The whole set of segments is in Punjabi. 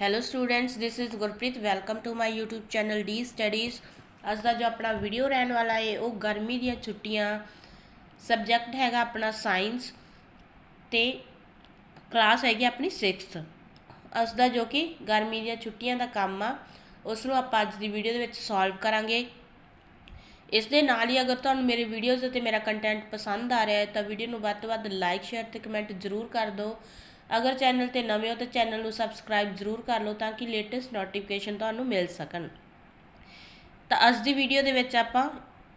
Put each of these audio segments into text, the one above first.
Hello students this is Gurpreet welcome to my YouTube channel the studies ਅੱਜ ਦਾ ਜੋ ਆਪਣਾ ਵੀਡੀਓ ਰਹਿਣ ਵਾਲਾ ਹੈ, ਉਹ ਗਰਮੀ ਦੀਆਂ ਛੁੱਟੀਆਂ ਸਬਜੈਕਟ ਹੈਗਾ ਆਪਣਾ ਸਾਇੰਸ ਤੇ ਕਲਾਸ ਹੈਗੀ ਆਪਣੀ 6th ਅੱਜ ਦਾ ਜੋ ਕਿ ਗਰਮੀ ਦੀਆਂ ਛੁੱਟੀਆਂ ਦਾ ਕੰਮ ਆ ਉਸ ਨੂੰ ਆਪਾਂ ਅੱਜ ਦੀ ਵੀਡੀਓ ਦੇ ਵਿੱਚ ਸੋਲਵ ਕਰਾਂਗੇ। ਇਸ ਦੇ ਨਾਲ ਹੀ ਅਗਰ ਤੁਹਾਨੂੰ ਮੇਰੇ ਵੀਡੀਓਜ਼ ਅਤੇ ਮੇਰਾ ਕੰਟੈਂਟ ਪਸੰਦ ਆ ਰਿਹਾ ਹੈ, ਤਾਂ ਵੀਡੀਓ ਨੂੰ ਵੱਧ ਤੋਂ ਵੱਧ ਲਾਈਕ ਸ਼ੇਅਰ ਤੇ ਕਮੈਂਟ ਜ਼ਰੂਰ ਕਰ ਦਿਓ। ਅਗਰ ਚੈਨਲ ਤੇ ਨਵੇਂ ਹੋ ਤਾਂ ਚੈਨਲ ਨੂੰ ਸਬਸਕ੍ਰਾਈਬ ਜ਼ਰੂਰ ਕਰ ਲਓ ਤਾਂ ਕਿ ਲੇਟੈਸਟ ਨੋਟੀਫਿਕੇਸ਼ਨ ਤੁਹਾਨੂੰ ਮਿਲ ਸਕਣ। ਤਾਂ ਅੱਜ ਦੀ ਵੀਡੀਓ ਦੇ ਵਿੱਚ ਆਪਾਂ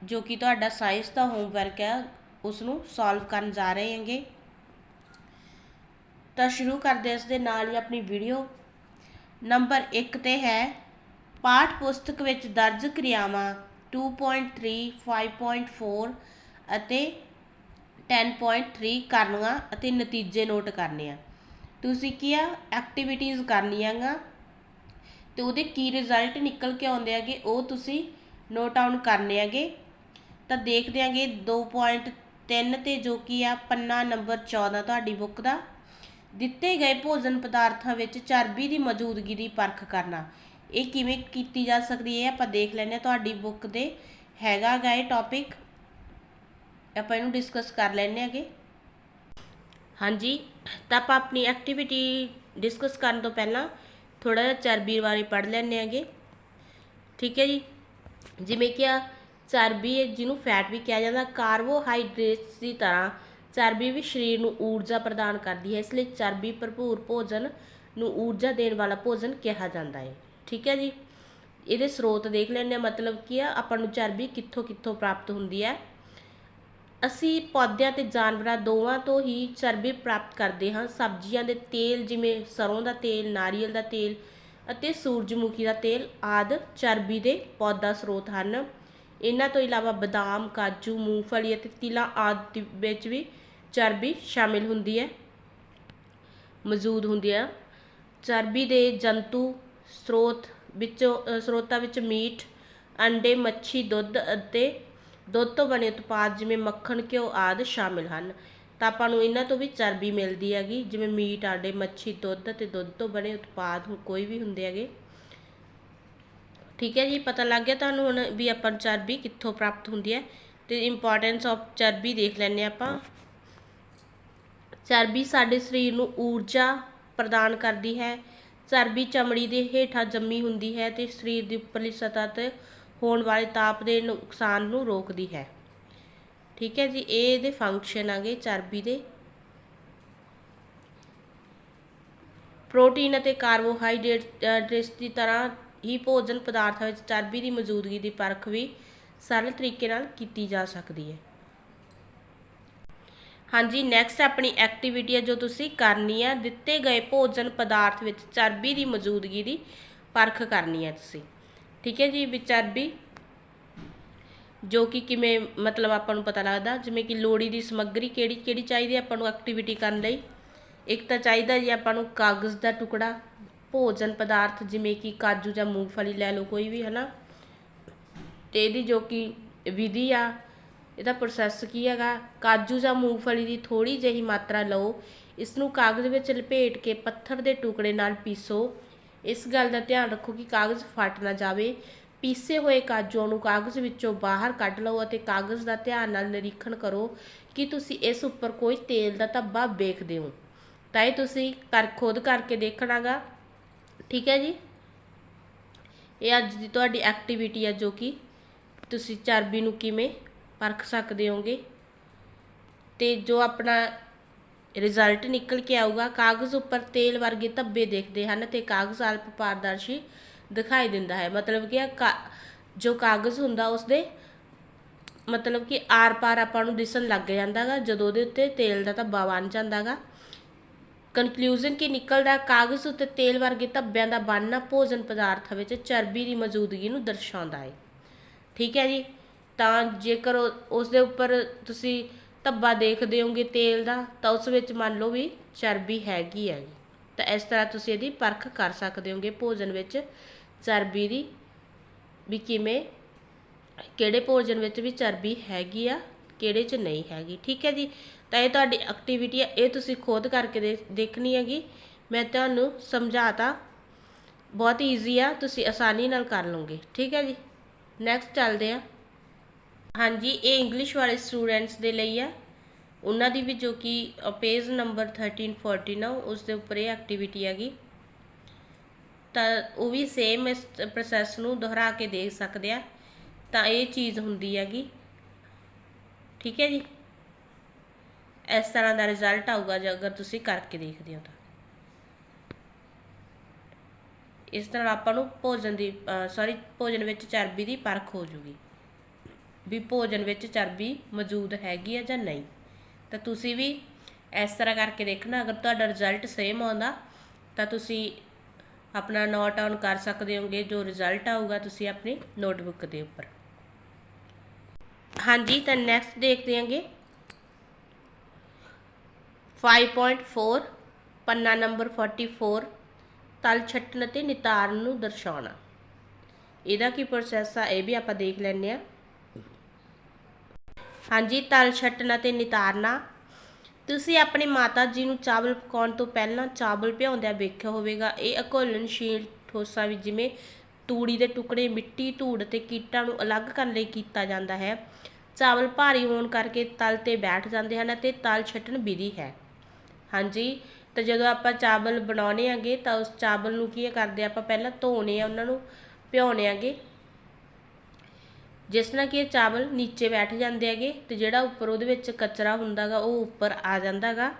ਜੋ ਕਿ ਤੁਹਾਡਾ ਸਾਇੰਸ ਦਾ ਹੋਮਵਰਕ ਹੈ ਉਸ ਨੂੰ ਸੋਲਵ ਕਰਨ ਜਾ ਰਹੇ ਹਾਂਗੇ। ਤਾਂ ਸ਼ੁਰੂ ਕਰਦੇ ਇਸ ਦੇ ਨਾਲ ਹੀ ਆਪਣੀ ਵੀਡੀਓ ਨੰਬਰ 1 ਤੇ ਹੈ, ਪਾਠ ਪੁਸਤਕ ਵਿੱਚ ਦਰਜ ਕਿਰਿਆਵਾਂ 2.3 5.4 ਅਤੇ 10.3 ਕਰਨੀਆਂ ਅਤੇ ਨਤੀਜੇ ਨੋਟ ਕਰਨੇ ਆ। ਤੁਸੀਂ ਕੀ ਆ? ਐਕਟੀਵਿਟੀਜ਼ ਕਰਨੀਆਂ ਗਾ। ਤੇ ਉਹਦੇ ਕੀ ਰਿਜ਼ਲਟ ਨਿਕਲ ਕੇ ਆਉਂਦੇ ਹੈਗੇ, ਉਹ ਤੁਸੀਂ ਨੋਟ ਆਉਣ ਕਰਨੇ ਹੈਗੇ। ਤਾਂ ਦੇਖਦੇ ਆਂਗੇ 2.3 ਤੇ ਜੋ ਕੀ ਆ, ਪੰਨਾ ਨੰਬਰ 14 ਤੁਹਾਡੀ ਬੁੱਕ ਦਾ। ਦਿੱਤੇ ਗਏ ਭੋਜਨ ਪਦਾਰਥਾਂ ਵਿੱਚ ਚਰਬੀ ਦੀ ਮੌਜੂਦਗੀ ਦੀ ਪਰਖ ਕਰਨਾ। ਇਹ ਕਿਵੇਂ ਕੀਤੀ ਜਾ ਸਕਦੀ ਹੈ? ਆਪਾਂ ਦੇਖ ਲੈਂਦੇ ਹਾਂ ਤੁਹਾਡੀ ਬੁੱਕ ਦੇ ਹੈਗਾ ਗਾ ਇਹ ਟੌਪਿਕ ਆਪਾਂ ਇਹਨੂੰ ਡਿਸਕਸ ਕਰ ਲੈਂਦੇ ਆਂਗੇ ਹਾਂਜੀ। ਤਾਂ ਆਪਾਂ ਆਪਣੀ ਐਕਟੀਵਿਟੀ ਡਿਸਕਸ ਕਰਨ ਤੋਂ ਪਹਿਲਾਂ ਥੋੜਾ ਜਿਹਾ ਚਰਬੀ ਬਾਰੇ ਪੜ੍ਹ ਲੈਂਦੇ ਆਂਗੇ ਠੀਕ ਹੈ ਜੀ? ਜਿਵੇਂ ਕਿ ਆ ਚਰਬੀ ਹੈ, ਜਿਹਨੂੰ ਫੈਟ ਵੀ ਕਿਹਾ ਜਾਂਦਾ ਕਾਰਬੋਹਾਈਡਰੇਟਸ ਦੀ ਤਰ੍ਹਾਂ ਚਰਬੀ ਵੀ ਸਰੀਰ ਨੂੰ ਊਰਜਾ ਪ੍ਰਦਾਨ ਕਰਦੀ ਹੈ, ਇਸ ਲਈ ਚਰਬੀ ਭਰਪੂਰ ਭੋਜਨ ਨੂੰ ਊਰਜਾ ਦੇਣ ਵਾਲਾ ਭੋਜਨ ਕਿਹਾ ਜਾਂਦਾ ਹੈ। ਠੀਕ ਹੈ ਜੀ? ਇਹਦੇ ਸਰੋਤ ਦੇਖ ਲੈਂਦੇ ਆ ਮਤਲਬ ਕੀ ਆ, ਆਪਾਂ ਨੂੰ ਚਰਬੀ ਕਿੱਥੋਂ ਕਿੱਥੋਂ ਪ੍ਰਾਪਤ ਹੁੰਦੀ ਹੈ। ਅਸੀਂ ਪੌਦਿਆਂ ਅਤੇ ਜਾਨਵਰਾਂ ਦੋਵਾਂ ਤੋਂ ਹੀ ਚਰਬੀ ਪ੍ਰਾਪਤ ਕਰਦੇ ਹਾਂ। ਸਬਜ਼ੀਆਂ ਦੇ ਤੇਲ ਜਿਵੇਂ ਸਰ੍ਹੋਂ ਦਾ ਤੇਲ, ਨਾਰੀਅਲ ਦਾ ਤੇਲ ਅਤੇ ਸੂਰਜਮੁਖੀ ਦਾ ਤੇਲ ਆਦਿ ਚਰਬੀ ਦੇ ਪੌਦਾ ਸਰੋਤ ਹਨ। ਇਹਨਾਂ ਤੋਂ ਇਲਾਵਾ ਬਦਾਮ, ਕਾਜੂ, ਮੂੰਗਫਲੀ ਅਤੇ ਤਿਲਾਂ ਆਦਿ ਵਿੱਚ ਵੀ ਚਰਬੀ ਸ਼ਾਮਿਲ ਹੁੰਦੀ ਹੈ, ਮੌਜੂਦ ਹੁੰਦੀ ਹੈ। ਚਰਬੀ ਦੇ ਜੰਤੂ ਸਰੋਤ ਵਿੱਚੋਂ ਸਰੋਤਾਂ ਵਿੱਚ ਮੀਟ, ਅੰਡੇ, ਮੱਛੀ, ਦੁੱਧ ਅਤੇ ਦੁੱਧ ਤੋਂ ਬਣੇ ਉਤਪਾਦ ਜਿਵੇਂ ਮੱਖਣ, ਘਿਓ ਆਦਿ ਸ਼ਾਮਿਲ ਹਨ। ਤਾਂ ਆਪਾਂ ਨੂੰ ਇਹਨਾਂ ਤੋਂ ਵੀ ਚਰਬੀ ਮਿਲਦੀ ਹੈਗੀ, ਜਿਵੇਂ ਮੀਟ ਆਂਡੇ ਮੱਛੀ, ਦੁੱਧ ਅਤੇ ਦੁੱਧ ਤੋਂ ਬਣੇ ਉਤਪਾਦ ਕੋਈ ਵੀ ਹੁੰਦੇ ਹੈਗੇ। ਠੀਕ ਹੈ ਜੀ, ਪਤਾ ਲੱਗ ਗਿਆ ਤੁਹਾਨੂੰ ਹੁਣ ਵੀ ਆਪਾਂ ਨੂੰ ਚਰਬੀ ਕਿੱਥੋਂ ਪ੍ਰਾਪਤ ਹੁੰਦੀ ਹੈ। ਤੇ ਇੰਪੋਰਟੈਂਸ ਆਫ ਚਰਬੀ ਦੇਖ ਲੈਂਦੇ ਆਪਾਂ। ਚਰਬੀ ਸਾਡੇ ਸਰੀਰ ਨੂੰ ਊਰਜਾ ਪ੍ਰਦਾਨ ਕਰਦੀ ਹੈ। ਚਰਬੀ ਚਮੜੀ ਦੇ ਹੇਠਾਂ ਜੰਮੀ ਹੁੰਦੀ ਹੈ ਤੇ ਸਰੀਰ ਦੀ ਉੱਪਰਲੀ ਸਤਹ ਤੇ ਹੋਣ ਵਾਲੇ ਤਾਪ ਦੇ ਨੁਕਸਾਨ ਨੂੰ ਰੋਕਦੀ ਹੈ। ਠੀਕ ਹੈ ਜੀ, ਇਹ ਇਹਦੇ ਫੰਕਸ਼ਨ ਆਗੇ ਚਰਬੀ ਦੇ। ਪ੍ਰੋਟੀਨ ਅਤੇ ਕਾਰਬੋਹਾਈਡਰੇਟਸ ਦੀ ਤਰ੍ਹਾਂ ਹੀ ਭੋਜਨ ਪਦਾਰਥਾਂ ਵਿੱਚ ਚਰਬੀ ਦੀ ਮੌਜੂਦਗੀ ਦੀ ਪਰਖ ਵੀ ਸਰਲ ਤਰੀਕੇ ਨਾਲ ਕੀਤੀ ਜਾ ਸਕਦੀ ਹੈ। ਹਾਂਜੀ ਨੈਕਸਟ ਆਪਣੀ ਐਕਟੀਵਿਟੀ ਹੈ ਜੋ ਤੁਸੀਂ ਕਰਨੀ ਹੈ ਦਿੱਤੇ ਗਏ ਭੋਜਨ ਪਦਾਰਥ ਵਿੱਚ ਚਰਬੀ ਦੀ ਮੌਜੂਦਗੀ ਦੀ ਪਰਖ ਕਰਨੀ ਹੈ ਤੁਸੀਂ। ਠੀਕ ਹੈ ਜੀ ਵੀ ਚਰਬੀ ਜੋ ਕਿ ਕਿਵੇਂ ਮਤਲਬ ਆਪਾਂ ਨੂੰ ਪਤਾ ਲੱਗਦਾ, ਜਿਵੇਂ ਕਿ ਲੋੜੀ ਦੀ ਸਮੱਗਰੀ ਕਿਹੜੀ ਕਿਹੜੀ ਚਾਹੀਦੀ ਹੈ ਆਪਾਂ ਨੂੰ ਐਕਟੀਵਿਟੀ ਕਰਨ ਲਈ? ਇੱਕ ਤਾਂ ਚਾਹੀਦਾ ਜੀ ਆਪਾਂ ਨੂੰ ਕਾਗਜ਼ ਦਾ ਟੁਕੜਾ, ਭੋਜਨ ਪਦਾਰਥ, ਜਿਵੇਂ ਕਿ ਕਾਜੂ ਜਾਂ ਮੂੰਗਫਲੀ ਲੈ ਲਓ ਕੋਈ ਵੀ, ਹਨਾ? ਤੇ ਇਹਦੀ ਜੋ ਕਿ ਵਿਧੀ ਆ, ਇਹਦਾ ਪ੍ਰੋਸੈਸ ਕੀ ਹੈਗਾ? ਕਾਜੂ ਜਾਂ ਮੂੰਗਫਲੀ ਦੀ ਥੋੜੀ ਜਿਹੀ ਮਾਤਰਾ ਲਓ, ਇਸ ਨੂੰ ਕਾਗਜ਼ ਵਿੱਚ ਲਪੇਟ ਕੇ ਪੱਥਰ ਦੇ ਟੁਕੜੇ ਨਾਲ ਪੀਸੋ। ਇਸ ਗੱਲ ਦਾ ਧਿਆਨ ਰੱਖੋ ਕਿ ਕਾਗਜ਼ ਫਟ ਨਾ ਜਾਵੇ। ਪੀਸੇ ਹੋਏ ਕਾਜੂਆਂ ਨੂੰ ਕਾਗਜ਼ ਵਿੱਚੋਂ ਬਾਹਰ ਕੱਢ ਲਓ ਅਤੇ ਕਾਗਜ਼ ਦਾ ਧਿਆਨ ਨਾਲ ਨਿਰੀਖਣ ਕਰੋ ਕਿ ਤੁਸੀਂ ਇਸ ਉੱਪਰ ਕੋਈ ਤੇਲ ਦਾ ਧੱਬਾ ਵੇਖਦੇ ਹੋ। ਤਾਂ ਇਹ ਤੁਸੀਂ ਕਰ ਖੁਦ ਕਰਕੇ ਦੇਖਣਾਗਾ। ਠੀਕ ਹੈ ਜੀ? ਇਹ ਅੱਜ ਦੀ ਤੁਹਾਡੀ ਐਕਟੀਵਿਟੀ ਹੈ ਜੋ ਕਿ ਤੁਸੀਂ ਚਰਬੀ ਨੂੰ ਕਿਵੇਂ ਪਰਖ ਸਕਦੇ ਹੋਗੇ। ਤੇ ਜੋ ਆਪਣਾ ਰਿਜ਼ਲਟ ਨਿਕਲ ਕੇ ਆਊਗਾ। ਕਾਗਜ਼ ਉੱਪਰ ਤੇਲ ਵਰਗੇ ਧੱਬੇ ਦੇਖਦੇ ਹਨ ਤੇ ਕਾਗਜ਼ ਅਲਪ ਪਾਰਦਰਸ਼ੀ ਦਿਖਾਈ ਦਿੰਦਾ ਹੈ। ਮਤਲਬ ਕਿ ਜੋ ਕਾਗਜ਼ ਹੁੰਦਾ ਉਸਦੇ ਮਤਲਬ ਕਿ ਆਰ-ਪਾਰ ਆਪਾਂ ਨੂੰ ਦਿਸਣ ਲੱਗ ਜਾਂਦਾਗਾ ਜਦੋਂ ਉਹਦੇ ਉੱਤੇ ਤੇਲ ਦਾ ਧੱਬਾ ਬਣ ਜਾਂਦਾਗਾ ਕਨਕਲੂਜਨ ਕੀ ਨਿਕਲਦਾ? ਕਾਗਜ਼ ਉੱਤੇ ਤੇਲ ਵਰਗੇ ਧੱਬਿਆਂ ਦਾ ਬਣਨਾ ਭੋਜਨ ਪਦਾਰਥ ਵਿੱਚ ਚਰਬੀ ਦੀ ਮੌਜੂਦਗੀ ਨੂੰ ਦਰਸਾਉਂਦਾ ਹੈ। ਠੀਕ ਹੈ ਜੀ? ਤਾਂ ਜੇਕਰ ਉਸ ਦੇ ਉੱਪਰ ਤੁਸੀਂ ਧੱਬਾ ਦੇਖਦੇ ਹੋਗੇ ਤੇਲ ਦਾ, ਤਾਂ ਉਸ ਵਿੱਚ ਮੰਨ ਲਓ ਵੀ ਚਰਬੀ ਹੈਗੀ ਹੈ ਤਾਂ ਇਸ ਤਰ੍ਹਾਂ ਤੁਸੀਂ ਇਹਦੀ ਪਰਖ ਕਰ ਸਕਦੇ ਹੋਗੇ ਭੋਜਨ ਵਿੱਚ ਚਰਬੀ ਦੀ, ਵੀ ਕਿਵੇਂ, ਕਿਹੜੇ ਭੋਜਨ ਵਿੱਚ ਵੀ ਚਰਬੀ ਹੈਗੀ ਆ, ਕਿਹੜੇ 'ਚ ਨਹੀਂ ਹੈਗੀ। ਠੀਕ ਹੈ ਜੀ? ਤਾਂ ਇਹ ਤੁਹਾਡੀ ਐਕਟੀਵਿਟੀ ਆ, ਇਹ ਤੁਸੀਂ ਖੁਦ ਕਰਕੇ ਦੇਖਣੀ ਹੈਗੀ। ਮੈਂ ਤੁਹਾਨੂੰ ਸਮਝਾਤਾ। ਬਹੁਤ ਈਜ਼ੀ ਆ, ਤੁਸੀਂ ਆਸਾਨੀ ਨਾਲ ਕਰ ਲਓਗੇ। ਠੀਕ ਹੈ ਜੀ? ਨੈਕਸਟ ਚੱਲਦੇ ਆ ਹਾਂਜੀ, ਇਹ ਇੰਗਲਿਸ਼ ਵਾਲੇ ਸਟੂਡੈਂਟਸ ਦੇ ਲਈ ਆ। ਉਹਨਾਂ ਦੀ ਵੀ ਜੋ ਕਿ ਪੇਜ ਨੰਬਰ 1314 ਆ ਉਸ ਦੇ ਉੱਪਰ ਇਹ ਐਕਟੀਵਿਟੀ ਹੈਗੀ। ਤਾਂ ਉਹ ਵੀ ਸੇਮ ਇਸ ਪ੍ਰੋਸੈਸ ਨੂੰ ਦੁਹਰਾ ਕੇ ਦੇਖ ਸਕਦੇ ਆ। ਤਾਂ ਇਹ ਚੀਜ਼ ਹੁੰਦੀ ਹੈਗੀ। ਠੀਕ ਹੈ ਜੀ? ਇਸ ਤਰ੍ਹਾਂ ਦਾ ਰਿਜ਼ਲਟ ਆਊਗਾ ਜੇ ਅਗਰ ਤੁਸੀਂ ਕਰਕੇ ਦੇਖਦੇ ਹੋ ਤਾਂ। ਇਸ ਤਰ੍ਹਾਂ ਆਪਾਂ ਨੂੰ ਭੋਜਨ ਦੀ ਸੌਰੀ ਭੋਜਨ ਵਿੱਚ ਚਰਬੀ ਦੀ ਪਰਖ ਹੋ ਜੂਗੀ। ਵੀ ਭੋਜਨ ਵਿੱਚ ਚਰਬੀ ਮੌਜੂਦ ਹੈਗੀ ਆ ਜਾਂ ਨਹੀਂ। ਤਾਂ ਤੁਸੀਂ ਵੀ ਇਸ ਤਰ੍ਹਾਂ ਕਰਕੇ ਦੇਖਣਾ, ਅਗਰ ਤੁਹਾਡਾ ਰਿਜ਼ਲਟ ਸੇਮ ਆਉਂਦਾ, ਤਾਂ ਤੁਸੀਂ ਆਪਣਾ ਨੋਟ ਆਨ ਕਰ ਸਕਦੇ ਹੋਗੇ, ਜੋ ਰਿਜ਼ਲਟ ਆਊਗਾ ਤੁਸੀਂ ਆਪਣੀ ਨੋਟਬੁੱਕ ਦੇ ਉੱਪਰ। ਹਾਂਜੀ, ਤਾਂ ਨੈਕਸਟ ਦੇਖਦੇ ਹਾਂਗੇ। 5.4 ਪੰਨਾ ਨੰਬਰ 44 ਤਲ ਛੱਟਣ ਅਤੇ ਨਿਤਾਰਨ ਨੂੰ ਦਰਸਾਉਣਾ। ਇਹਦਾ ਕੀ ਪ੍ਰੋਸੈਸ ਆ, ਇਹ ਵੀ ਆਪਾਂ ਦੇਖ ਲੈਂਦੇ ਆ ਹਾਂਜੀ, ਤਲ ਛੱਟਣਾ ਤੇ ਨਿਤਾਰਨਾ। ਤੁਸੀਂ ਆਪਣੇ ਮਾਤਾ ਜੀ ਨੂੰ ਚਾਵਲ ਪਕਾਉਣ ਤੋਂ ਪਹਿਲਾਂ ਚਾਵਲ ਭਿਉਂਦਿਆਂ ਵੇਖਿਆ ਹੋਵੇਗਾ। ਇਹ ਅਘੁਲਣਸ਼ੀਲ ਠੋਸਾਂ ਵਿੱਚ ਜਿਵੇਂ ਤੂੜੀ ਦੇ ਟੁਕੜੇ, ਮਿੱਟੀ, ਧੂੜ ਤੇ ਕੀਟਾਂ ਨੂੰ ਅਲੱਗ ਕਰਨ ਲਈ ਕੀਤਾ ਜਾਂਦਾ ਹੈ। ਚਾਵਲ ਭਾਰੀ ਹੋਣ ਕਰਕੇ ਤਲ ਤੇ ਬੈਠ ਜਾਂਦੇ ਹਨ ਅਤੇ ਤਲ ਛੱਟਣ ਵਿਧੀ ਹੈ। ਹਾਂਜੀ, ਤਾਂ ਜਦੋਂ ਆਪਾਂ ਚਾਵਲ ਬਣਾਉਣੇ ਆਗੇ ਤਾਂ ਉਸ ਚਾਵਲ ਨੂੰ ਕੀ ਕਰਦੇ ਆਪਾਂ ਪਹਿਲਾਂ ਧੋਣੇ ਆ, ਉਹਨਾਂ ਨੂੰ ਭਿਉਣੇ ਆਗੇ ਜਿਸ ਨਾਲ ਕਿ ਇਹ ਚਾਵਲ ਨੀਚੇ ਬੈਠ ਜਾਂਦੇ ਹੈਗੇ ਤੇ ਜਿਹੜਾ ਉੱਪਰ ਉਹਦੇ ਵਿੱਚ ਕਚਰਾ ਹੁੰਦਾਗਾ ਉਹ ਉੱਪਰ ਆ ਜਾਂਦਾਗਾ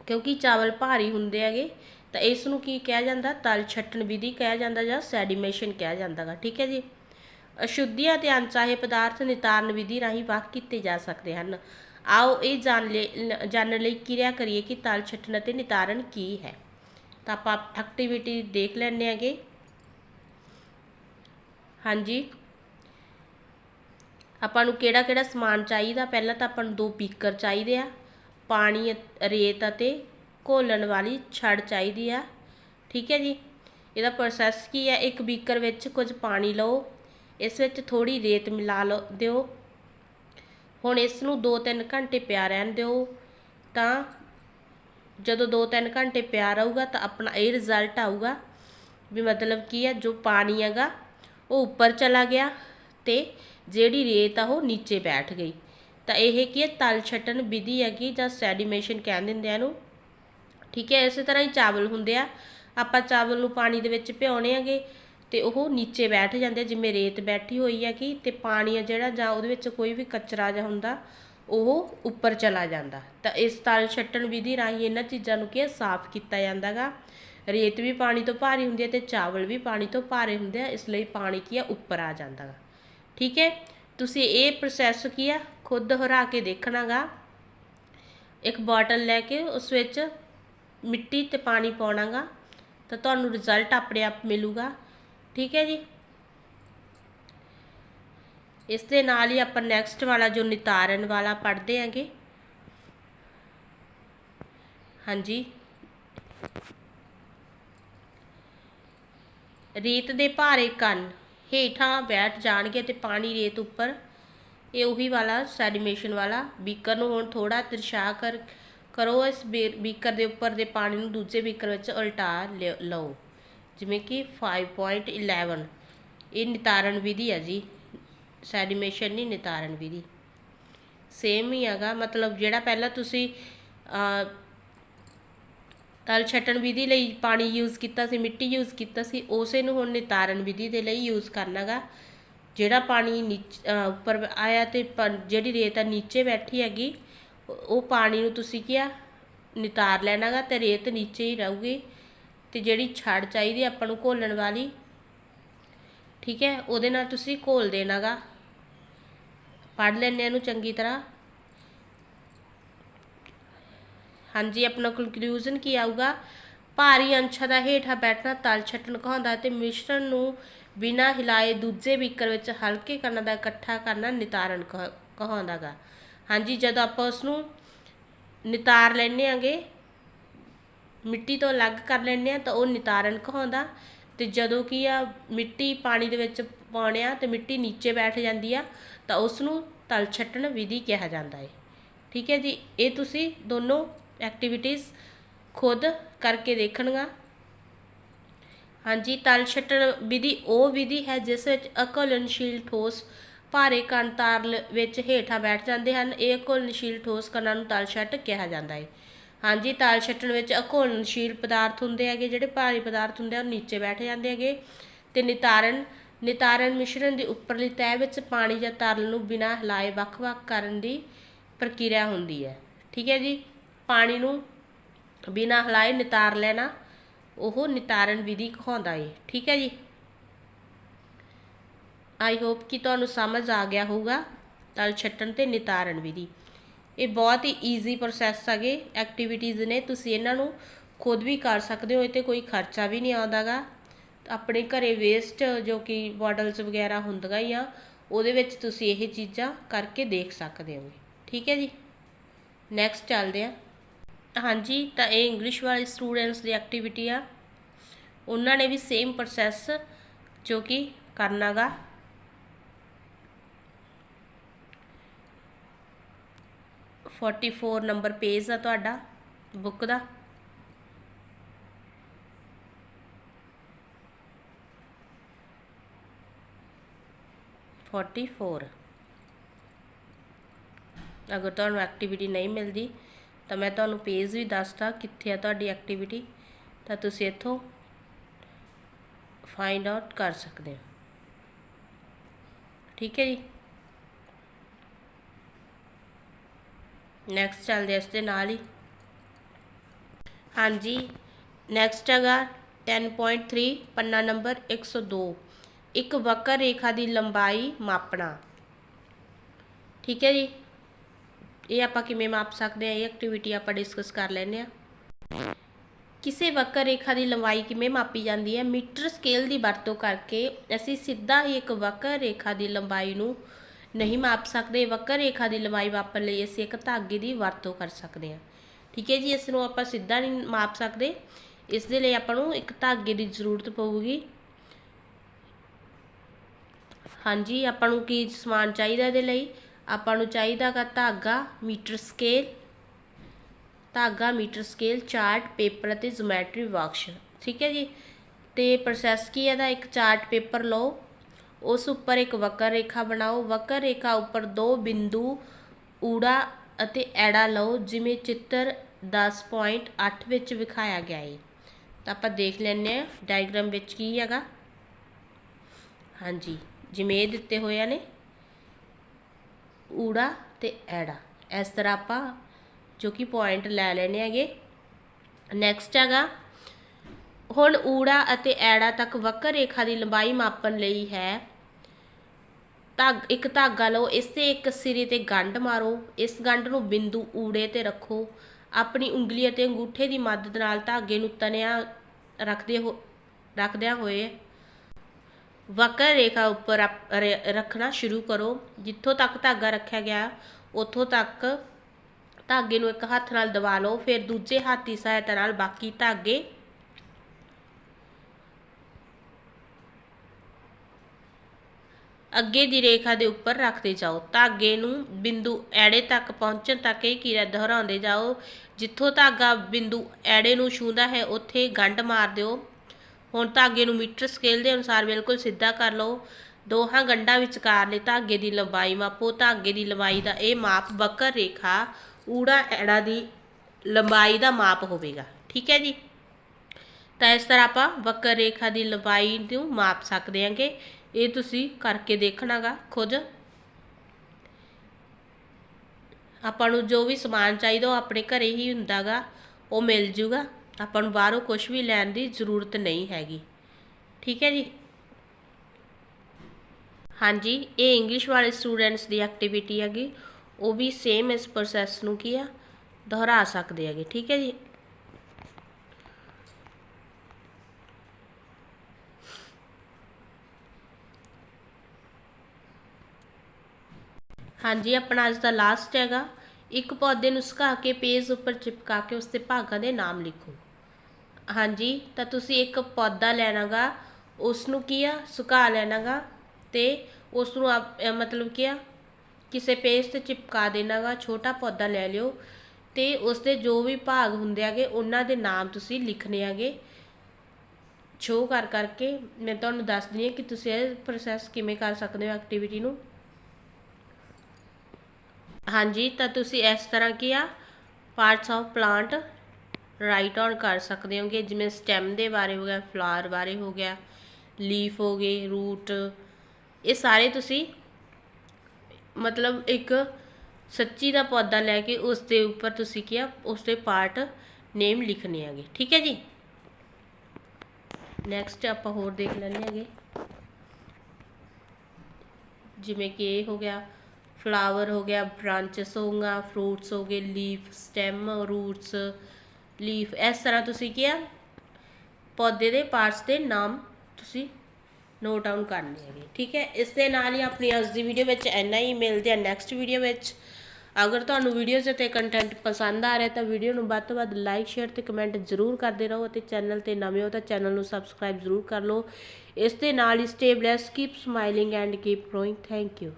ਕਿਉਂਕਿ ਚਾਵਲ ਭਾਰੀ ਹੁੰਦੇ ਹੈਗੇ, ਤਾਂ ਇਸ ਨੂੰ ਕੀ ਕਿਹਾ ਜਾਂਦਾ? ਤਲ ਛੱਟਣ ਵਿਧੀ ਕਿਹਾ ਜਾਂਦਾ ਜਾਂ ਸੈਡੀਮੇਸ਼ਨ ਕਿਹਾ ਜਾਂਦਾਗਾ ਠੀਕ ਹੈ ਜੀ? ਅਸ਼ੁੱਧੀਆਂ ਤੇ ਅਣਚਾਹੇ ਪਦਾਰਥ ਨਿਤਾਰਨ ਵਿਧੀ ਰਾਹੀਂ ਵੱਖ ਕੀਤੇ ਜਾ ਸਕਦੇ ਹਨ। ਆਓ ਇਹ ਜਾਣ ਲਈ ਜਾਣਨ ਲਈ ਕਿਰਿਆ ਕਰੀਏ ਕਿ ਤਲ ਛੱਟਣ ਅਤੇ ਨਿਤਾਰਨ ਕੀ ਹੈ। ਤਾਂ ਆਪਾਂ ਐਕਟੀਵਿਟੀ ਦੇਖ ਲੈਣੇ ਆਗੇ ਹਾਂਜੀ। ਆਪਾਂ ਨੂੰ ਕਿਹੜਾ ਕਿਹੜਾ ਸਮਾਨ ਚਾਹੀਦਾ, ਪਹਿਲਾਂ ਤਾਂ ਆਪਾਂ ਨੂੰ ਦੋ ਬੀਕਰ ਚਾਹੀਦੇ ਆ, ਪਾਣੀ, ਰੇਤ ਅਤੇ ਘੋਲਣ ਵਾਲੀ ਛੜ ਚਾਹੀਦੀ ਆ, ਠੀਕ ਹੈ ਜੀ? ਇਹਦਾ ਪ੍ਰੋਸੈਸ ਕੀ ਹੈ ਇੱਕ ਬੀਕਰ ਵਿੱਚ ਕੁਝ ਪਾਣੀ ਲਓ, ਇਸ ਵਿੱਚ ਥੋੜੀ ਰੇਤ ਮਿਲਾ ਲਓ, ਦਿਓ। ਹੁਣ ਇਸ ਨੂੰ 2-3 ਘੰਟੇ ਪਿਆ ਰਹਿਣ ਦਿਓ। ਤਾਂ ਜਦੋਂ 2-3 ਘੰਟੇ ਪਿਆ ਰਹੂਗਾ ਤਾਂ ਆਪਣਾ ਇਹ ਰਿਜ਼ਲਟ ਆਊਗਾ ਵੀ ਮਤਲਬ ਕੀ ਹੈ ਜੋ ਪਾਣੀ ਹੈਗਾ ਉਹ ਉੱਪਰ ਚਲਾ ਗਿਆ। ਤੇ ਜਿਹੜੀ ਰੇਤ ਆ ਉਹ ਨੀਚੇ ਬੈਠ ਗਈ। ਤਾਂ ਇਹ ਕੀ ਹੈ? ਤਲ ਛੱਟਣ ਵਿਧੀ ਹੈਗੀ ਜਾਂ ਸੈਡੀਮੇਸ਼ਨ ਕਹਿੰਦੇ ਹੁੰਦੇ ਆ ਇਹਨੂੰ। ਠੀਕ ਹੈ, ਇਸੇ ਤਰ੍ਹਾਂ ਹੀ ਚਾਵਲ ਹੁੰਦੇ ਆ। ਆਪਾਂ ਚਾਵਲ ਨੂੰ ਪਾਣੀ ਦੇ ਵਿੱਚ ਭਿਉਣੇ ਹੈਗੇ ਤੇ ਉਹ ਨੀਚੇ ਬੈਠ ਜਾਂਦੇ ਜਿਵੇਂ ਰੇਤ ਬੈਠੀ ਹੋਈ ਹੈ ਕਿ ਤੇ ਪਾਣੀ ਆ ਜਿਹੜਾ ਜਾਂ ਉਹਦੇ ਵਿੱਚ ਕੋਈ ਵੀ ਕਚਰਾ ਜਾਂ ਹੁੰਦਾ, ਉਹ ਉੱਪਰ ਚਲਾ ਜਾਂਦਾ। ਤਾਂ ਇਸ ਤਲ ਛੱਟਣ ਵਿਧੀ ਰਾਹੀਂ ਇਹਨਾਂ ਚੀਜ਼ਾਂ ਨੂੰ ਕੀ ਸਾਫ਼ ਕੀਤਾ ਜਾਂਦਾਗਾ ਰੇਤ ਵੀ ਪਾਣੀ ਤੋਂ ਭਾਰੀ ਹੁੰਦੀ ਹੈ ਤੇ ਚਾਵਲ ਵੀ ਪਾਣੀ ਤੋਂ ਭਾਰੇ ਹੁੰਦੇ ਆ, ਇਸ ਲਈ ਪਾਣੀ ਕੀ ਆ ਉੱਪਰ ਆ ਜਾਂਦਾਗਾ ਠੀਕ ਹੈ? ਤੁਸੀਂ ਇਹ ਪ੍ਰੋਸੈਸ ਕੀ ਆ? ਖੁਦ ਦੁਹਰਾ ਕੇ ਦੇਖਣਾਗਾ। ਇੱਕ ਬੋਟਲ ਲੈ ਕੇ ਉਸ ਵਿੱਚ ਮਿੱਟੀ ਤੇ ਪਾਣੀ ਪਾਉਣਾਗਾ। ਤਾਂ ਤੁਹਾਨੂੰ ਰਿਜ਼ਲਟ ਆਪਣੇ ਆਪ ਮਿਲੂਗਾ। ਠੀਕ ਹੈ ਜੀ? ਇਸ ਦੇ ਨਾਲ ਹੀ ਆਪਾਂ ਨੈਕਸਟ ਵਾਲਾ ਜੋ ਨਿਤਾਰਨ ਵਾਲਾ ਪੜ੍ਹਦੇ ਆਂਗੇ। ਹਾਂਜੀ। ਰੀਤ ਦੇ ਭਾਰੇ ਕੰਨ। ਹੇਠਾਂ ਬੈਠ ਜਾਣਗੇ ਤੇ ਪਾਣੀ ਰੇਤ ਉੱਪਰ। ਇਹ ਉਹੀ ਵਾਲਾ ਸੈਡੀਮੇਸ਼ਨ ਵਾਲਾ ਬੀਕਰ ਨੂੰ ਹੁਣ ਥੋੜਾ ਤਿਰਛਾ ਕਰ, ਕਰੋ ਇਸ ਬੀਕਰ ਦੇ ਉੱਪਰ ਦੇ ਪਾਣੀ ਨੂੰ ਦੂਜੇ ਬੀਕਰ ਵਿੱਚ ਉਲਟਾ ਲਓ। ਜਿਵੇਂ ਕਿ 5.11 ਇਹ ਨਿਤਾਰਨ ਵਿਧੀ ਹੈ ਜੀ। ਸੈਡੀਮੇਸ਼ਨ ਨਹੀਂ, ਨਿਤਾਰਨ ਵਿਧੀ। ਸੇਮ ਹੀ ਹੈਗਾ। ਮਤਲਬ ਜਿਹੜਾ ਪਹਿਲਾਂ ਤੁਸੀਂ ਤਲ ਛੱਟਣ ਵਿਧੀ ਲਈ ਪਾਣੀ ਯੂਜ਼ ਕੀਤਾ ਸੀ, ਮਿੱਟੀ ਯੂਜ਼ ਕੀਤਾ ਸੀ, ਉਸੇ ਨੂੰ ਹੁਣ ਨਿਤਾਰਨ ਵਿਧੀ ਦੇ ਲਈ ਯੂਜ਼ ਕਰਨਾਗਾ। ਜਿਹੜਾ ਪਾਣੀ ਨੀਚੇ ਉੱਪਰ ਆਇਆ ਤੇ ਜਿਹੜੀ ਰੇਤ ਆ ਨੀਚੇ ਬੈਠੀ ਹੈਗੀ, ਉਹ ਪਾਣੀ ਨੂੰ ਤੁਸੀਂ ਕੀ ਆ ਨਿਤਾਰ ਲੈਣਾਗਾ ਤੇ ਰੇਤ ਨੀਚੇ ਹੀ ਰਹੂਗੀ। ਤੇ ਜਿਹੜੀ ਛੜ ਚਾਹੀਦੀ ਆਪਾਂ ਨੂੰ ਘੋਲਣ ਵਾਲੀ, ਠੀਕ ਹੈ, ਉਹਦੇ ਨਾਲ ਤੁਸੀਂ ਘੋਲ ਦੇਣਾਗਾ। ਪੜ ਲੈਣੇ ਇਹਨੂੰ ਚੰਗੀ ਤਰ੍ਹਾਂ। ਹਾਂਜੀ, ਆਪਣਾ ਕੰਕਲੂਜ਼ਨ ਕੀ ਆਊਗਾ? ਭਾਰੀ ਅੰਸ਼ਾਂ ਦਾ ਹੇਠਾਂ ਬੈਠਣਾ, ਤਲ ਛੱਟਣ, ਕਹਾਉਂਦਾ ਤੇ ਮਿਸ਼ਰਣ ਨੂੰ ਬਿਨਾਂ ਹਿਲਾਏ ਦੂਜੇ ਬੀਕਰ ਵਿੱਚ ਹਲਕੇ ਕਰਨ ਦਾ, ਇਕੱਠਾ ਕਰਨਾ ਨਿਤਾਰਨ ਕਹਾਉਂਦਾਗਾ। ਹਾਂਜੀ, ਜਦੋਂ ਆਪਾਂ ਉਸ ਨੂੰ ਨਿਤਾਰ ਲੈਣੇ ਆਂਗੇ, ਮਿੱਟੀ ਤੋਂ ਅਲੱਗ ਕਰ ਲੈਣੇ ਆ ਤਾਂ ਉਹ ਨਿਤਾਰਨ ਕਹਾਉਂਦਾ। ਤੇ ਜਦੋਂ ਕੀ ਆ, ਮਿੱਟੀ ਪਾਣੀ ਦੇ ਵਿੱਚ ਪਾਉਣੇ ਆ ਤੇ ਮਿੱਟੀ ਨੀਚੇ ਬੈਠ ਜਾਂਦੀ ਆ, ਤਾਂ ਉਸ ਨੂੰ ਤਲ ਛੱਟਣ ਵਿਧੀ ਕਿਹਾ ਜਾਂਦਾ ਹੈ ਠੀਕ ਹੈ ਜੀ? ਇਹ ਤੁਸੀਂ ਦੋਨੋਂ ਐਕਟੀਵਿਟੀਜ਼ ਖੁਦ ਕਰਕੇ ਦੇਖਣਗਾ। ਹਾਂਜੀ, ਤਲ ਛੱਟਣ ਵਿਧੀ ਉਹ ਵਿਧੀ ਹੈ ਜਿਸ ਵਿੱਚ ਅਘੁਲਨਸ਼ੀਲ ਠੋਸ ਭਾਰੇ ਕਣ ਤਾਰਲ ਵਿੱਚ ਹੇਠਾਂ ਬੈਠ ਜਾਂਦੇ ਹਨ। ਇਹ ਅਘੁਲਨਸ਼ੀਲ ਠੋਸ ਕਣਾਂ ਨੂੰ ਤਲ ਛੱਟ ਕਿਹਾ ਜਾਂਦਾ ਹੈ। ਹਾਂਜੀ, ਤਲ ਛੱਟਣ ਵਿੱਚ ਅਘੁਲਨਸ਼ੀਲ ਪਦਾਰਥ ਹੁੰਦੇ ਹੈਗੇ, ਜਿਹੜੇ ਭਾਰੀ ਪਦਾਰਥ ਹੁੰਦੇ ਆ, ਉਹ ਨੀਚੇ ਬੈਠ ਜਾਂਦੇ ਹੈਗੇ ਤੇ ਨਿਤਾਰਨ ਨਿਤਾਰਨ ਮਿਸ਼ਰਣ ਦੀ ਉੱਪਰਲੀ ਤਹਿ ਵਿੱਚ ਪਾਣੀ ਜਾਂ ਤਰਲ ਨੂੰ ਬਿਨਾਂ ਹਿਲਾਏ ਵੱਖ-ਵੱਖ ਕਰਨ ਦੀ ਪ੍ਰਕਿਰਿਆ ਹੁੰਦੀ ਹੈ। ਠੀਕ ਹੈ ਜੀ? ਪਾਣੀ ਨੂੰ ਬਿਨਾਂ ਹਿਲਾਏ ਨਿਤਾਰ ਲੈਣਾ, ਉਹ ਨਿਤਾਰਨ ਵਿਧੀ ਕਹਾਉਂਦਾ ਏ। ਠੀਕ ਹੈ ਜੀ? ਆਈ ਹੋਪ ਕਿ ਤੁਹਾਨੂੰ ਸਮਝ ਆ ਗਿਆ ਹੋਊਗਾ ਤਲ ਛੱਟਣ ਤੇ ਨਿਤਾਰਨ ਵਿਧੀ। ਇਹ ਬਹੁਤ ਹੀ ਈਜ਼ੀ ਪ੍ਰੋਸੈਸ ਹੈਗੇ ਐਕਟੀਵਿਟੀਜ਼ ਨੇ। ਤੁਸੀਂ ਇਹਨਾਂ ਨੂੰ ਖੁਦ ਵੀ ਕਰ ਸਕਦੇ ਹੋ, ਇਹ ਤੇ ਕੋਈ ਖਰਚਾ ਵੀ ਨਹੀਂ ਆਉਂਦਾਗਾ। ਆਪਣੇ ਘਰੇ ਵੇਸਟ ਜੋ ਕਿ ਬੋਟਲਸ ਵਗੈਰਾ ਹੁੰਦੀਆਂ ਹੀ ਆ, ਉਹਦੇ ਵਿੱਚ ਤੁਸੀਂ ਇਹ ਚੀਜ਼ਾਂ ਕਰਕੇ ਦੇਖ ਸਕਦੇ ਹੋ ਠੀਕ ਹੈ ਜੀ? ਨੈਕਸਟ ਚੱਲਦੇ ਆ ਹਾਂਜੀ, ਤਾਂ ਇਹ ਇੰਗਲਿਸ਼ ਵਾਲੇ ਸਟੂਡੈਂਟਸ ਦੀ ਐਕਟੀਵਿਟੀ ਆ। ਉਹਨਾਂ ਨੇ ਵੀ ਸੇਮ ਪ੍ਰੋਸੈਸ ਜੋ ਕਿ ਕਰਨਾਗਾ। ਫੋਰਟੀ ਫੋਰ ਨੰਬਰ ਪੇਜ ਆ ਤੁਹਾਡਾ ਬੁੱਕ ਦਾ। ਫੋਰਟੀ ਫੋਰ ਅਗਰ ਤੁਹਾਨੂੰ ਐਕਟੀਵਿਟੀ ਨਹੀਂ ਮਿਲਦੀ ਤਾਂ ਮੈਂ ਤੁਹਾਨੂੰ ਪੇਜ ਵੀ ਦੱਸਦਾ ਕਿੱਥੇ ਆ ਤੁਹਾਡੀ ਐਕਟੀਵਿਟੀ ਤਾਂ ਤੁਸੀਂ ਇੱਥੋਂ ਫਾਈਂਡ ਆਊਟ ਕਰ ਸਕਦੇ ਹੋ। ਠੀਕ ਹੈ ਜੀ? ਨੈਕਸਟ ਚੱਲਦੇ ਹਾਂ ਇਸ ਦੇ ਨਾਲ ਹੀ। ਹਾਂਜੀ ਨੈਕਸਟ ਹੈਗਾ 10.3 ਪੰਨਾ ਨੰਬਰ 102 ਇੱਕ ਵਕਰ ਰੇਖਾ ਦੀ ਲੰਬਾਈ ਮਾਪਣਾ। ਠੀਕ ਹੈ ਜੀ? ਇਹ ਆਪਾਂ ਕਿਵੇਂ ਮਾਪ ਸਕਦੇ ਹਾਂ ਇਹ ਐਕਟੀਵਿਟੀ ਆਪਾਂ ਡਿਸਕਸ ਕਰ ਲੈਂਦੇ ਹਾਂ ਕਿਸੇ ਵਕਰ ਰੇਖਾ ਦੀ ਲੰਬਾਈ ਕਿਵੇਂ ਮਾਪੀ ਜਾਂਦੀ ਹੈ? ਮੀਟਰ ਸਕੇਲ ਦੀ ਵਰਤੋਂ ਕਰਕੇ ਅਸੀਂ ਸਿੱਧਾ ਹੀ ਇੱਕ ਵਕਰ ਰੇਖਾ ਦੀ ਲੰਬਾਈ ਨੂੰ ਨਹੀਂ ਮਾਪ ਸਕਦੇ। ਵਕਰ ਰੇਖਾ ਦੀ ਲੰਬਾਈ ਮਾਪਣ ਲਈ ਅਸੀਂ ਇੱਕ ਧਾਗੇ ਦੀ ਵਰਤੋਂ ਕਰ ਸਕਦੇ ਹਾਂ। ਠੀਕ ਹੈ ਜੀ, ਇਸ ਨੂੰ ਆਪਾਂ ਸਿੱਧਾ ਨਹੀਂ ਮਾਪ ਸਕਦੇ। ਇਸ ਦੇ ਲਈ ਆਪਾਂ ਨੂੰ ਇੱਕ ਧਾਗੇ ਦੀ ਜ਼ਰੂਰਤ ਪਊਗੀ। ਹਾਂਜੀ, ਆਪਾਂ ਨੂੰ ਕੀ ਸਮਾਨ ਚਾਹੀਦਾ ਇਹਦੇ ਲਈ? ਆਪਾਂ ਨੂੰ ਚਾਹੀਦਾਗਾ ਧਾਗਾ, ਮੀਟਰ ਸਕੇਲ, ਧਾਗਾ, ਮੀਟਰ ਸਕੇਲ, ਚਾਰਟ, ਪੇਪਰ ਅਤੇ ਜਿਓਮੈਟਰੀ ਬਾਕਸ ਠੀਕ ਹੈ ਜੀ? ਤੇ ਪ੍ਰੋਸੈਸ ਕੀ ਹੈ ਦਾ ਇੱਕ ਚਾਰਟ ਪੇਪਰ ਲਓ, ਉਸ ਉੱਪਰ ਇੱਕ ਵਕਰ ਰੇਖਾ ਬਣਾਓ। ਵਕਰ ਰੇਖਾ ਉੱਪਰ ਦੋ ਬਿੰਦੂ, ਊੜਾ ਅਤੇ ਐੜਾ ਲਓ, ਜਿਵੇਂ ਚਿੱਤਰ 10.8 ਵਿੱਚ ਵਿਖਾਇਆ ਗਿਆ ਹੈ ਤਾਂ ਆਪਾਂ ਦੇਖ ਲੈਂਦੇ ਹਾਂ ਡਾਇਗਰਾਮ ਵਿੱਚ ਕੀ ਹੈਗਾ। ਹਾਂਜੀ, ਜਿਵੇਂ ਇਹ ਦਿੱਤੇ ਹੋਏ ਨੇ। ਊੜਾ ਤੇ ਐੜਾ। ਇਸ ਤਰ੍ਹਾਂ ਆਪਾਂ ਜੋ ਕਿ ਪੁਆਇੰਟ ਲੈ ਲੈਣੇ ਹੈਗੇ। ਨੈਕਸਟ ਹੈਗਾ, ਹੁਣ ਊੜਾ ਅਤੇ ਐੜਾ ਤੱਕ ਵਕਰ ਰੇਖਾ ਦੀ ਲੰਬਾਈ ਮਾਪਣ ਲਈ ਹੈ। ਧਾਗ, ਇੱਕ ਧਾਗਾ ਲਓ, ਇਸ ਤੇ ਇੱਕ ਸਿਰੇ ਤੇ ਗੰਢ ਮਾਰੋ। ਇਸ ਗੰਢ ਨੂੰ ਬਿੰਦੂ ਊੜੇ ਤੇ ਰੱਖੋ। ਆਪਣੀ ਉਂਗਲੀ ਅਤੇ ਅੰਗੂਠੇ ਦੀ ਮਦਦ ਨਾਲ ਧਾਗੇ ਨੂੰ ਤਣਿਆ ਰੱਖਦੇ ਹੋ, ਰੱਖਦਿਆਂ ਹੋਏ ਵਕਰ ਰੇਖਾ ਉੱਪਰ ਰੱਖਣਾ ਸ਼ੁਰੂ ਕਰੋ। ਜਿੱਥੋਂ ਤੱਕ ਧਾਗਾ ਰੱਖਿਆ ਗਿਆ, ਉੱਥੋਂ ਤੱਕ ਧਾਗੇ ਨੂੰ ਇੱਕ ਹੱਥ ਨਾਲ ਦਬਾ ਲਓ। ਫਿਰ ਦੂਜੇ ਹੱਥ ਦੀ ਸਹਾਇਤਾ ਨਾਲ ਬਾਕੀ ਧਾਗੇ ਅੱਗੇ ਦੀ ਰੇਖਾ ਦੇ ਉੱਪਰ ਰੱਖਦੇ ਜਾਓ। ਧਾਗੇ ਨੂੰ ਬਿੰਦੂ ਐੜੇ ਤੱਕ ਪਹੁੰਚਣ ਤੱਕ ਇਹ ਕਿਰਿਆ ਦੁਹਰਾਉਂਦੇ ਜਾਓ। ਜਿੱਥੋਂ ਧਾਗਾ ਬਿੰਦੂ ਐੜੇ ਨੂੰ ਛੂੰਹਦਾ ਹੈ, ਉੱਥੇ ਗੰਢ ਮਾਰ ਦਿਓ। ਹੁਣ ਧਾਗੇ ਨੂੰ ਮੀਟਰ ਸਕੇਲ ਦੇ ਅਨੁਸਾਰ ਬਿਲਕੁਲ ਸਿੱਧਾ ਕਰ ਲਓ। ਦੋਹਾਂ ਗੰਢਾਂ ਵਿਚਕਾਰਲੇ ਧਾਗੇ ਦੀ ਲੰਬਾਈ ਮਾਪੋ। ਧਾਗੇ ਦੀ ਲੰਬਾਈ ਦਾ ਇਹ ਮਾਪ ਵਕਰ ਰੇਖਾ ਊੜਾ ਐੜਾ ਦੀ ਲੰਬਾਈ ਦਾ ਮਾਪ ਹੋਵੇਗਾ। ਠੀਕ ਹੈ ਜੀ? ਤਾਂ ਇਸ ਤਰ੍ਹਾਂ ਆਪਾਂ ਵਕਰ ਰੇਖਾ ਦੀ ਲੰਬਾਈ ਨੂੰ ਮਾਪ ਸਕਦੇ ਹਾਂਗੇ। ਇਹ ਤੁਸੀਂ ਕਰਕੇ ਦੇਖਣਾਗਾ ਖੁਦ। ਆਪਾਂ ਨੂੰ ਜੋ ਵੀ ਸਮਾਨ ਚਾਹੀਦਾ ਉਹ ਆਪਣੇ ਘਰੇ ਹੀ ਹੁੰਦਾਗਾ। ਉਹ ਮਿਲ ਜੂਗਾ। ਆਪਾਂ ਨੂੰ ਬਾਹਰੋਂ ਕੁਝ ਵੀ ਲੈਣ ਦੀ ਜ਼ਰੂਰਤ ਨਹੀਂ ਹੈਗੀ। ਠੀਕ ਹੈ ਜੀ? ਹਾਂਜੀ, ਇਹ ਇੰਗਲਿਸ਼ ਵਾਲੇ ਸਟੂਡੈਂਟਸ ਦੀ ਐਕਟੀਵਿਟੀ ਹੈਗੀ। ਉਹ ਵੀ ਸੇਮ ਇਸ ਪ੍ਰੋਸੈਸ ਨੂੰ ਕੀ ਆ? ਦੁਹਰਾ ਸਕਦੇ ਹੈਗੇ। ਠੀਕ ਹੈ ਜੀ? ਹਾਂਜੀ, ਆਪਣਾ ਅੱਜ ਦਾ ਲਾਸਟ ਹੈਗਾ। ਇੱਕ ਪੌਦੇ ਨੂੰ ਸੁਕਾ ਕੇ ਪੇਜ ਉੱਪਰ ਚਿਪਕਾ ਕੇ ਉਸ ਤੇ ਭਾਗਾਂ ਦੇ ਨਾਮ ਲਿਖੋ। ਹਾਂਜੀ, ਤਾਂ ਤੁਸੀਂ ਇੱਕ ਪੌਦਾ ਲੈਣਾਗਾ ਉਸ ਨੂੰ ਕੀ ਆ? ਸੁਕਾ ਲੈਣਾਗਾ ਤੇ ਉਸ ਨੂੰ ਆਪ- ਮਤਲਬ ਕੀ ਆ? ਕਿਸੇ ਪੇਜ ਤੇ ਚਿਪਕਾ ਦੇਣਾ ਗਾ ਛੋਟਾ ਪੌਦਾ ਲੈ ਲਿਓ ਅਤੇ ਉਸ ਦੇ ਜੋ ਵੀ ਭਾਗ ਹੁੰਦੇ ਹੈਗੇ ਉਹਨਾਂ ਦੇ ਨਾਮ ਤੁਸੀਂ ਲਿਖਣੇ ਹੈਗੇ ਸ਼ੋ ਕਰ ਕਰਕੇ ਮੈਂ ਤੁਹਾਨੂੰ ਦੱਸ ਦਿੰਦੀ ਹਾਂ ਕਿ ਤੁਸੀਂ ਇਹ ਪ੍ਰੋਸੈਸ ਕਿਵੇਂ ਕਰ ਸਕਦੇ ਹੋ ਐਕਟੀਵਿਟੀ ਨੂੰ। ਹਾਂਜੀ, ਤਾਂ ਤੁਸੀਂ ਇਸ ਤਰ੍ਹਾਂ ਕੀ ਆ? Parts of plant write on ਕਰ ਸਕਦੇ ਹੋਗੇ, ਜਿਵੇਂ ਸਟੈਮ ਦੇ ਬਾਰੇ ਹੋ ਗਿਆ ਫਲਾਰ ਬਾਰੇ ਹੋ ਗਿਆ ਲੀਫ ਹੋ ਗਏ ਰੂਟ ਇਹ ਸਾਰੇ ਤੁਸੀਂ ਮਤਲਬ ਇੱਕ ਸੱਚੀ ਦਾ ਪੌਦਾ ਲੈ ਕੇ ਉਸ ਦੇ ਉੱਪਰ ਤੁਸੀਂ ਕੀ ਆ, ਉਸ ਦੇ ਪਾਰਟ ਨੇਮ ਲਿਖਣੇ ਹੈਗੇ, ਠੀਕ ਹੈ ਜੀ? ਨੈਕਸਟ ਆਪਾਂ ਹੋਰ ਦੇਖ ਲੈਂਦੇ ਹੈਗੇ। ਜਿਵੇਂ ਕਿ ਇਹ ਹੋ ਗਿਆ ਫਲਾਵਰ ਹੋ ਗਿਆ ਬ੍ਰਾਂਚਸ ਹੋਗਾ ਫਰੂਟਸ ਹੋ ਗਏ ਲੀਫ ਸਟੈਮ ਰੂਟਸ ਲੀਫ, ਇਸ ਤਰ੍ਹਾਂ ਤੁਸੀਂ ਕੀ ਆ ਪੌਦੇ ਦੇ ਪਾਰਟਸ ਦੇ ਨਾਮ ਤੁਸੀਂ ਨੋਟ ਡਾਊਨ ਕਰਨੇ ਹੈਗੇ, ਠੀਕ ਹੈ? ਇਸ ਦੇ ਨਾਲ ਹੀ ਆਪਣੀ ਅੱਜ ਦੀ ਵੀਡੀਓ ਵਿੱਚ ਇੰਨਾ ਹੀ, ਮਿਲਦੇ ਆ ਨੈਕਸਟ ਵੀਡੀਓ ਵਿੱਚ। ਅਗਰ ਤੁਹਾਨੂੰ ਵੀਡੀਓਜ਼ ਅਤੇ ਕੰਟੈਂਟ ਪਸੰਦ ਆ ਰਿਹਾ, ਤਾਂ ਵੀਡੀਓ ਨੂੰ ਵੱਧ ਤੋਂ ਵੱਧ ਲਾਈਕ ਸ਼ੇਅਰ ਤੇ ਕਮੈਂਟ ਜ਼ਰੂਰ ਕਰਦੇ ਰਹੋ ਅਤੇ ਚੈਨਲ ਤੇ ਨਵੇਂ ਹੋ ਤਾਂ ਚੈਨਲ ਨੂੰ ਸਬਸਕ੍ਰਾਈਬ ਜ਼ਰੂਰ ਕਰ ਲਓ। ਇਸ ਦੇ ਨਾਲ ਹੀ stay bless keep smiling and keep growing thank you